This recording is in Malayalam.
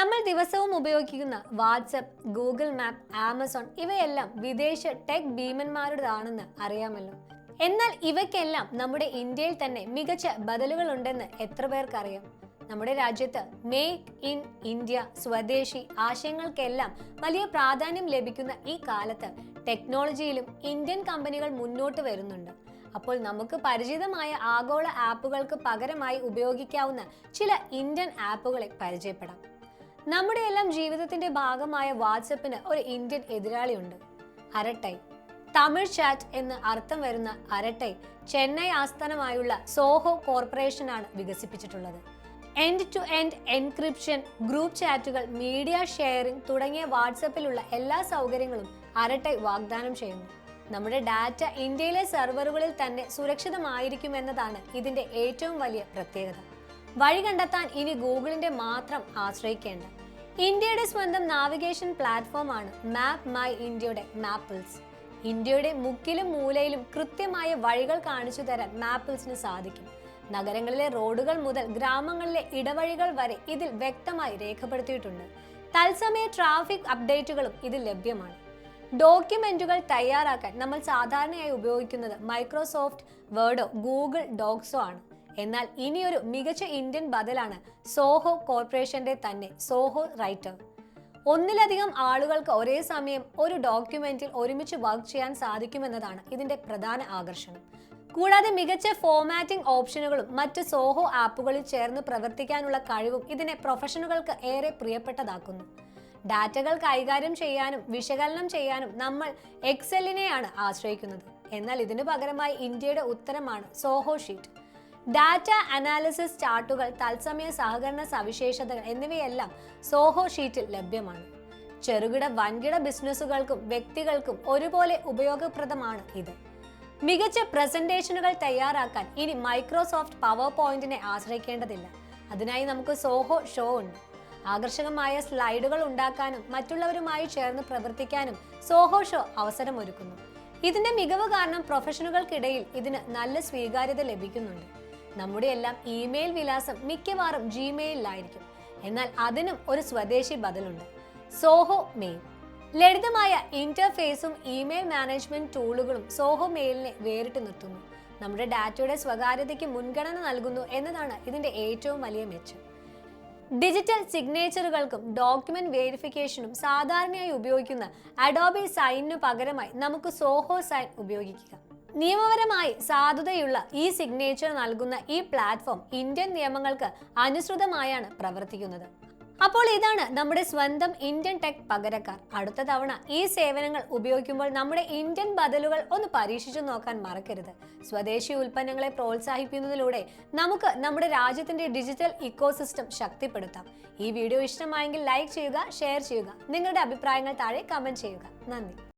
നമ്മൾ ദിവസവും ഉപയോഗിക്കുന്ന വാട്സപ്പ് ഗൂഗിൾ മാപ്പ് ആമസോൺ ഇവയെല്ലാം വിദേശ ടെക് ഭീമന്മാരുടേതാണെന്ന് അറിയാമല്ലോ. എന്നാൽ ഇവയ്ക്കെല്ലാം നമ്മുടെ ഇന്ത്യയിൽ തന്നെ മികച്ച ബദലുകൾ ഉണ്ടെന്ന് എത്ര പേർക്കറിയാം? നമ്മുടെ രാജ്യത്ത് മേക്ക് ഇൻ ഇന്ത്യ സ്വദേശി ആശയങ്ങൾക്കെല്ലാം വലിയ പ്രാധാന്യം ലഭിക്കുന്ന ഈ കാലത്ത് ടെക്നോളജിയിലും ഇന്ത്യൻ കമ്പനികൾ മുന്നോട്ട് വരുന്നുണ്ട്. അപ്പോൾ നമുക്ക് പരിചിതമായ ആഗോള ആപ്പുകൾക്ക് പകരമായി ഉപയോഗിക്കാവുന്ന ചില ഇന്ത്യൻ ആപ്പുകളെ പരിചയപ്പെടാം. നമ്മുടെ എല്ലാം ജീവിതത്തിന്റെ ഭാഗമായ വാട്സപ്പിന് ഒരു ഇന്ത്യൻ എതിരാളിയുണ്ട്. അരട്ടൈ. തമിഴ് ചാറ്റ് എന്ന് അർത്ഥം വരുന്ന അരട്ടൈ ചെന്നൈ ആസ്ഥാനമായുള്ള സോഹോ കോർപ്പറേഷനാണ് വികസിപ്പിച്ചിട്ടുള്ളത്. End to end encryption group ചാറ്റുകൾ media sharing തുടങ്ങിയ വാട്സപ്പിലുള്ള എല്ലാ സൗകര്യങ്ങളും അരട്ടൈ വാഗ്ദാനം ചെയ്യുന്നു. നമ്മുടെ ഡാറ്റ ഇന്ത്യയിലെ സെർവറുകളിൽ തന്നെ സുരക്ഷിതമായിരിക്കുമെന്നതാണ് ഇതിന്റെ ഏറ്റവും വലിയ പ്രത്യേകത. വഴി കണ്ടെത്താൻ ഇനി ഗൂഗിളിന്റെ മാത്രം ആശ്രയിക്കേണ്ട. ഇന്ത്യയുടെ സ്വന്തം നാവിഗേഷൻ പ്ലാറ്റ്ഫോമാണ് മാപ്പ് മൈ ഇന്ത്യയുടെ മാപ്പിൾസ്. ഇന്ത്യയുടെ മുക്കിലും മൂലയിലും കൃത്യമായ വഴികൾ കാണിച്ചു തരാൻ മാപ്പിൾസിന് സാധിക്കും. നഗരങ്ങളിലെ റോഡുകൾ മുതൽ ഗ്രാമങ്ങളിലെ ഇടവഴികൾ വരെ ഇതിൽ വ്യക്തമായി രേഖപ്പെടുത്തിയിട്ടുണ്ട്. തത്സമയ ട്രാഫിക് അപ്ഡേറ്റുകളും ഇതിൽ ലഭ്യമാണ്. ഡോക്യുമെന്റുകൾ തയ്യാറാക്കാൻ നമ്മൾ സാധാരണയായി ഉപയോഗിക്കുന്നത് മൈക്രോസോഫ്റ്റ് വേർഡോ ഗൂഗിൾ ഡോക്സോ ആണ്. എന്നാൽ ഇനിയൊരു മികച്ച ഇന്ത്യൻ ബദലാണ് സോഹോ കോർപ്പറേഷന്റെ തന്നെ സോഹോ റൈറ്റർ. ഒന്നിലധികം ആളുകൾക്ക് ഒരേ സമയം ഒരു ഡോക്യുമെന്റിൽ ഒരുമിച്ച് വർക്ക് ചെയ്യാൻ സാധിക്കുമെന്നതാണ് ഇതിന്റെ പ്രധാന ആകർഷണം. കൂടാതെ മികച്ച ഫോമാറ്റിംഗ് ഓപ്ഷനുകളും മറ്റ് സോഹോ ആപ്പുകളിൽ ചേർന്ന് പ്രവർത്തിക്കാനുള്ള കഴിവും ഇതിനെ പ്രൊഫഷണലുകൾക്ക് ഏറെ പ്രിയപ്പെട്ടതാക്കുന്നു. ഡാറ്റകൾ കൈകാര്യം ചെയ്യാനും വിശകലനം ചെയ്യാനും നമ്മൾ എക്സെല്ലിനെയാണ് ആശ്രയിക്കുന്നത്. എന്നാൽ ഇതിനു പകരമായി ഇന്ത്യയുടെ ഉത്തരമാണ് സോഹോ ഷീറ്റ്. ഡാറ്റ അനാലിസിസ് ചാർട്ടുകൾ തത്സമയ സഹകരണ സവിശേഷതകൾ എന്നിവയെല്ലാം സോഹോ ഷീറ്റിൽ ലഭ്യമാണ്. ചെറുകിട വൻകിട ബിസിനസ്സുകൾക്കും വ്യക്തികൾക്കും ഒരുപോലെ ഉപയോഗപ്രദമാണ് ഇത്. മികച്ച പ്രസന്റേഷനുകൾ തയ്യാറാക്കാൻ ഇനി മൈക്രോസോഫ്റ്റ് പവർ പോയിന്റിനെ ആശ്രയിക്കേണ്ടതില്ല. അതിനായി നമുക്ക് സോഹോ ഷോ ഉണ്ട്. ആകർഷകമായ സ്ലൈഡുകൾ ഉണ്ടാക്കാനും മറ്റുള്ളവരുമായി ചേർന്ന് പ്രവർത്തിക്കാനും സോഹോ ഷോ അവസരമൊരുക്കുന്നു. ഇതിന്റെ മികവ് കാരണം പ്രൊഫഷനുകൾക്കിടയിൽ ഇതിന് നല്ല സ്വീകാര്യത ലഭിക്കുന്നുണ്ട്. നമ്മുടെ എല്ലാം ഇമെയിൽ വിലാസം മിക്കവാറും ജിമെയിലായിരിക്കും എന്നാൽ അതിനും ഒരു സ്വദേശി ബദലുണ്ട്. സോഹോ മെയിൽ. ലളിതമായ ഇന്റർഫേസും ഇമെയിൽ മാനേജ്മെന്റ് ടൂളുകളും സോഹോ മെയിലിനെ വേറിട്ട് നിർത്തുന്നു. നമ്മുടെ ഡാറ്റയുടെ സ്വകാര്യതയ്ക്ക് മുൻഗണന നൽകുന്നു എന്നതാണ് ഇതിന്റെ ഏറ്റവും വലിയ മെച്ചം. ഡിജിറ്റൽ സിഗ്നേച്ചറുകൾക്കും ഡോക്യുമെന്റ് വെരിഫിക്കേഷനും സാധാരണയായി ഉപയോഗിക്കുന്ന അഡോബി സൈനിനു പകരമായി നമുക്ക് സോഹോ സൈൻ ഉപയോഗിക്കുക നിയമപരമായി സാധുതയുള്ള ഈ സിഗ്നേച്ചർ നൽകുന്ന ഈ പ്ലാറ്റ്ഫോം ഇന്ത്യൻ നിയമങ്ങൾക്ക് അനുസൃതമായാണ് പ്രവർത്തിക്കുന്നത്. അപ്പോൾ ഇതാണ് നമ്മുടെ സ്വന്തം ഇന്ത്യൻ ടെക് പകരക്കാർ. അടുത്ത തവണ ഈ സേവനങ്ങൾ ഉപയോഗിക്കുമ്പോൾ നമ്മുടെ ഇന്ത്യൻ ബദലുകൾ ഒന്ന് പരീക്ഷിച്ചു നോക്കാൻ മറക്കരുത്. സ്വദേശി ഉൽപ്പന്നങ്ങളെ പ്രോത്സാഹിപ്പിക്കുന്നതിലൂടെ നമുക്ക് നമ്മുടെ രാജ്യത്തിന്റെ ഡിജിറ്റൽ ഇക്കോസിസ്റ്റം ശക്തിപ്പെടുത്താം. ഈ വീഡിയോ ഇഷ്ടമായെങ്കിൽ ലൈക്ക് ചെയ്യുക ഷെയർ ചെയ്യുക നിങ്ങളുടെ അഭിപ്രായങ്ങൾ താഴെ കമന്റ് ചെയ്യുക. നന്ദി.